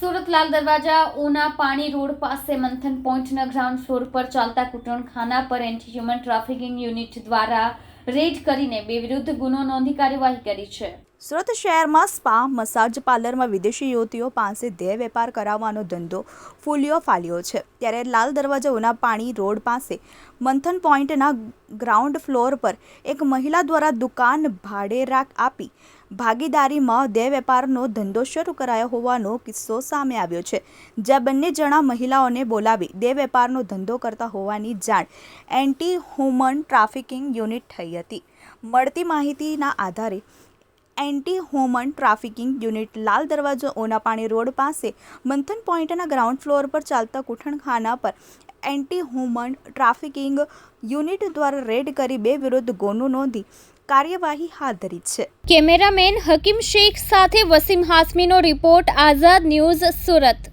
સુરત લાલ દરવાજા ઉના પાણી રોડ પાસે મંથન પોઈન્ટના ગ્રાઉન્ડ ફ્લોર પર ચાલતા કૂટણખાના પર એન્ટી હ્યુમન ટ્રાફિકિંગ યુનિટ દ્વારા રેડ કરીને બે વિરુદ્ધ ગુનો નોંધી કાર્યવાહી કરી છે. સુરત શહેરમાં સ્પા, મસાજ પાર્લરમાં વિદેશી યુવતીઓ પાસે દેહ વેપાર કરાવવાનો ધંધો ફૂલ્યો ફાલ્યો છે. ત્યારે લાલ દરવાજા ઉના પાણી રોડ પાસે મંથન પોઈન્ટના ગ્રાઉન્ડ ફ્લોર પર એક મહિલા દ્વારા દુકાન ભાડે રાખ આપી ભાગીદારીમાં દેહ વેપારનો ધંધો શરૂ કરાયો હોવાનો કિસ્સો સામે આવ્યો છે, જ્યાં બંને જણા મહિલાઓને બોલાવી દેહ વેપારનો ધંધો કરતા હોવાની જાણ એન્ટી હ્યુમન ટ્રાફિકિંગ યુનિટ થઈ હતી. મળતી માહિતીના આધારે એન્ટી હ્યુમન ટ્રાફિકિંગ યુનિટ લાલ દરવાજો ઓનાપાણી રોડ પાસે મંથન પોઈન્ટના ગ્રાઉન્ડ ફ્લોર પર ચાલતા કુઠણખાના પર એન્ટી હ્યુમન ટ્રાફિકિંગ યુનિટ દ્વારા રેડ કરી બે વિરુદ્ધ ગુનો નોંધી કાર્યવાહી હાથ ધરી છે. કેમેરામેન હકીમ શેખ સાથે વસીમ હાસમીનો રિપોર્ટ આઝાદ ન્યૂઝ સુરત.